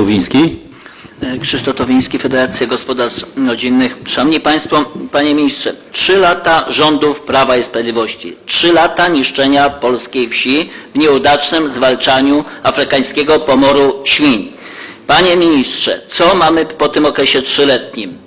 Towiński. Krzysztof Towiński, Federacja Gospodarstw Rodzinnych. Szanowni Państwo, Panie Ministrze, trzy lata rządów Prawa i Sprawiedliwości, trzy lata niszczenia polskiej wsi w nieudacznym zwalczaniu afrykańskiego pomoru świń. Panie Ministrze, co mamy po tym okresie trzyletnim?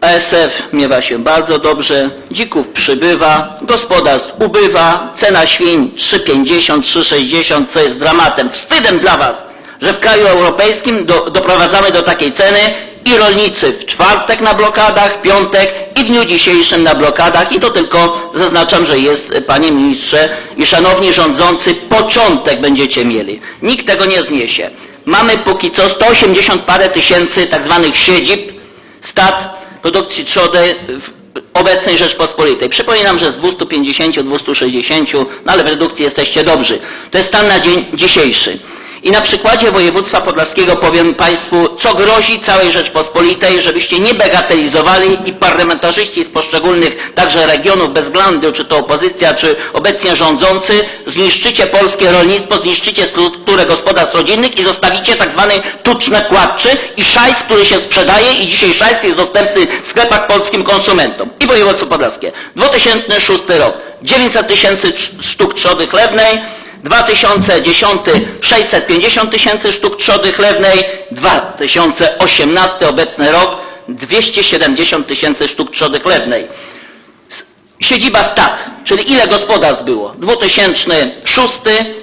ASF miewa się bardzo dobrze, dzików przybywa, gospodarstw ubywa, cena świń 3,50, 3,60, co jest dramatem, wstydem dla Was, że w kraju europejskim do, doprowadzamy do takiej ceny i rolnicy w czwartek na blokadach, w piątek i w dniu dzisiejszym na blokadach i to tylko zaznaczam, że jest, Panie Ministrze i Szanowni Rządzący, początek będziecie mieli. Nikt tego nie zniesie. Mamy póki co 180 parę tysięcy tak zwanych siedzib, stad produkcji trzody w obecnej Rzeczpospolitej. Przypominam, że z 250, 260, no ale w redukcji jesteście dobrzy. To jest stan na dzień dzisiejszy. I na przykładzie województwa podlaskiego powiem Państwu, co grozi całej Rzeczpospolitej, żebyście nie bagatelizowali i parlamentarzyści z poszczególnych także regionów, bez względu czy to opozycja, czy obecnie rządzący, zniszczycie polskie rolnictwo, zniszczycie strukturę gospodarstw rodzinnych i zostawicie tak zwany tucz nakładczy i szajs, który się sprzedaje i dzisiaj szajs jest dostępny w sklepach polskim konsumentom. I województwo podlaskie. 2006 rok. 900 tysięcy sztuk trzody chlewnej, 2010 650 tysięcy sztuk trzody chlewnej, 2018 obecny rok 270 tysięcy sztuk trzody chlewnej. Siedziba STAK, czyli ile gospodarstw było? 2006,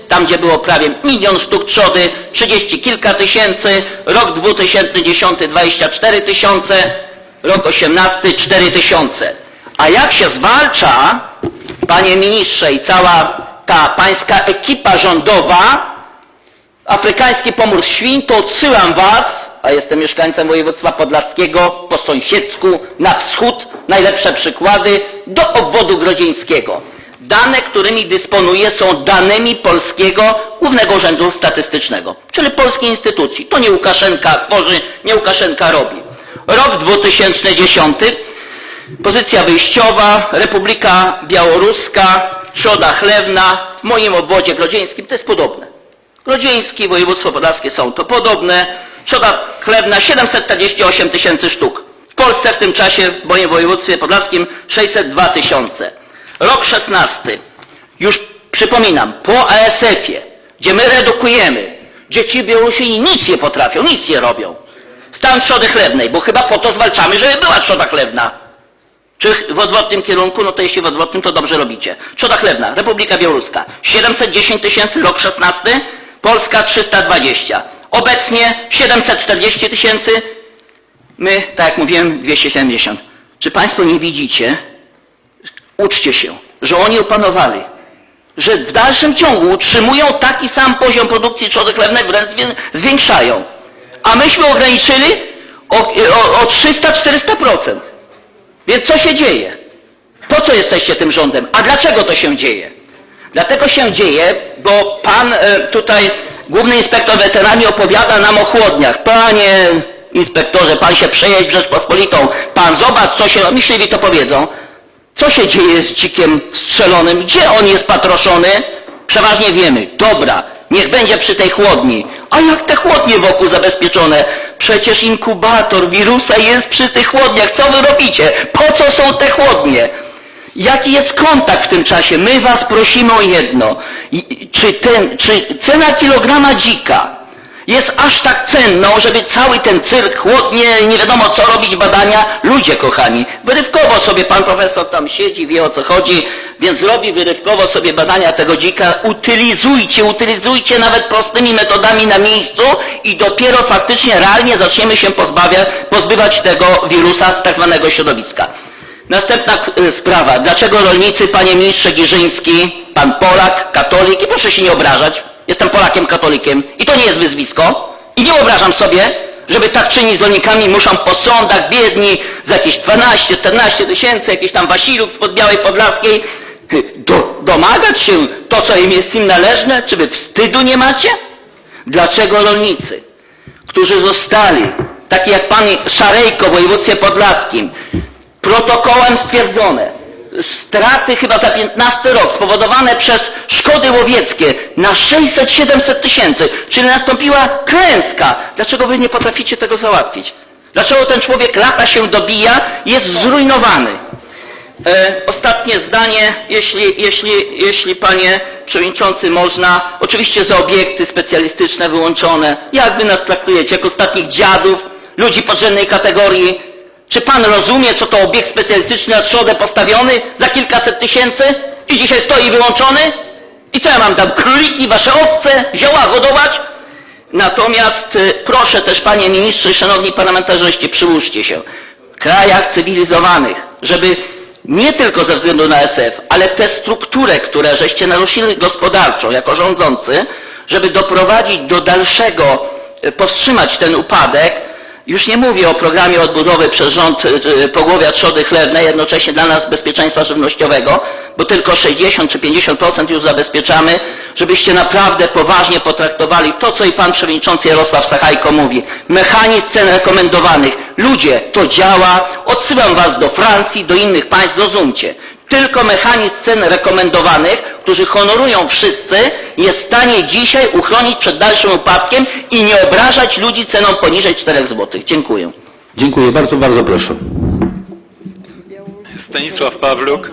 tam gdzie było prawie milion sztuk trzody, 30 kilka tysięcy, rok 2010 24 tysiące, rok 18 4 tysiące. A jak się zwalcza, panie ministrze i cała ta pańska ekipa rządowa, afrykański pomór świń, to odsyłam was, a jestem mieszkańcem województwa podlaskiego, po sąsiedzku, na wschód, najlepsze przykłady, do obwodu grodzieńskiego. Dane, którymi dysponuję, są danymi Polskiego Głównego Urzędu Statystycznego, czyli polskiej instytucji. To nie Łukaszenka tworzy, nie Łukaszenka robi. Rok 2010, pozycja wyjściowa, Republika Białoruska, trzoda chlewna, w moim obwodzie grodzieńskim to jest podobne. Grodzieński, województwo podlaskie są to podobne. Trzoda chlewna 748 tysięcy sztuk. W Polsce w tym czasie, w moim województwie podlaskim 602 tysiące. Rok 16. Już przypominam, po ASF-ie, gdzie my redukujemy, gdzie ci Białorusini nic nie potrafią, nic nie robią. Stan trzody chlewnej, bo chyba po to zwalczamy, żeby była trzoda chlewna. Czy w odwrotnym kierunku? No to jeśli w odwrotnym, to dobrze robicie. Trzoda chlebna, Republika Białoruska 710 tysięcy, rok 16, Polska 320. Obecnie 740 tysięcy, my, tak jak mówiłem, 270. Czy Państwo nie widzicie? Uczcie się, że oni opanowali, że w dalszym ciągu utrzymują taki sam poziom produkcji trzody chlewnej, wręcz zwię- zwiększają. A myśmy ograniczyli o, o, o 300-400%. Więc co się dzieje? Po co jesteście tym rządem? A dlaczego to się dzieje? Dlatego się dzieje, bo pan e, tutaj, główny inspektor weteranii opowiada nam o chłodniach. Panie inspektorze, pan się przejedź Rzeczpospolitą, pan zobacz, co się, myśliwi to powiedzą, co się dzieje z dzikiem strzelonym, gdzie on jest patroszony? Przeważnie wiemy, dobra, niech będzie przy tej chłodni. A jak te chłodnie wokół zabezpieczone? Przecież inkubator wirusa jest przy tych chłodniach. Co wy robicie? Po co są te chłodnie? Jaki jest kontakt w tym czasie? My was prosimy o jedno. Czy, ten, czy cena kilograma dzika jest aż tak cenną, żeby cały ten cyrk, chłodnie, nie wiadomo co robić, badania? Ludzie kochani, wyrywkowo sobie pan profesor tam siedzi, wie o co chodzi, więc robi wyrywkowo sobie badania tego dzika. Utylizujcie, utylizujcie nawet prostymi metodami na miejscu i dopiero faktycznie realnie zaczniemy się pozbawia, pozbywać tego wirusa z tak zwanego środowiska. Następna y, sprawa. Dlaczego rolnicy, panie ministrze Giżyński, pan Polak, katolik, i proszę się nie obrażać, jestem Polakiem katolikiem i to nie jest wyzwisko, i nie wyobrażam sobie, żeby tak czynić z rolnikami, muszą po sądach biedni za jakieś 12-14 tysięcy, jakiś tam Wasiluk spod Białej Podlaskiej, do, domagać się to, co im jest im należne? Czy wy wstydu nie macie? Dlaczego rolnicy, którzy zostali, taki jak pan Szarejko w województwie podlaskim, protokołem stwierdzone, straty chyba za 15 rok spowodowane przez szkody łowieckie na 600-700 tysięcy, czyli nastąpiła klęska. Dlaczego wy nie potraficie tego załatwić? Dlaczego ten człowiek lata się dobija, jest zrujnowany? E, ostatnie zdanie, jeśli, jeśli, jeśli panie przewodniczący można, oczywiście za obiekty specjalistyczne wyłączone. Jak wy nas traktujecie? Jak ostatnich dziadów, ludzi podrzędnej kategorii? Czy pan rozumie, co to obiekt specjalistyczny na trzodę postawiony za kilkaset tysięcy i dzisiaj stoi wyłączony? I co ja mam tam, króliki, wasze owce, zioła hodować? Natomiast y, proszę też panie ministrze, szanowni parlamentarzyści, przyłóżcie się. W krajach cywilizowanych, żeby nie tylko ze względu na SF, ale tę strukturę, które żeście naruszyli gospodarczo jako rządzący, żeby doprowadzić do dalszego, y, powstrzymać ten upadek, już nie mówię o programie odbudowy przez rząd y, y, pogłowia trzody chlewnej, jednocześnie dla nas bezpieczeństwa żywnościowego, bo tylko 60 czy 50% już zabezpieczamy, żebyście naprawdę poważnie potraktowali to, co i pan przewodniczący Jarosław Sachajko mówi. Mechanizm cen rekomendowanych. Ludzie, to działa. Odsyłam was do Francji, do innych państw, zrozumcie. Tylko mechanizm cen rekomendowanych, którzy honorują wszyscy, jest w stanie dzisiaj uchronić przed dalszym upadkiem i nie obrażać ludzi ceną poniżej 4 zł. Dziękuję. Dziękuję bardzo, bardzo proszę. Stanisław Pawluk.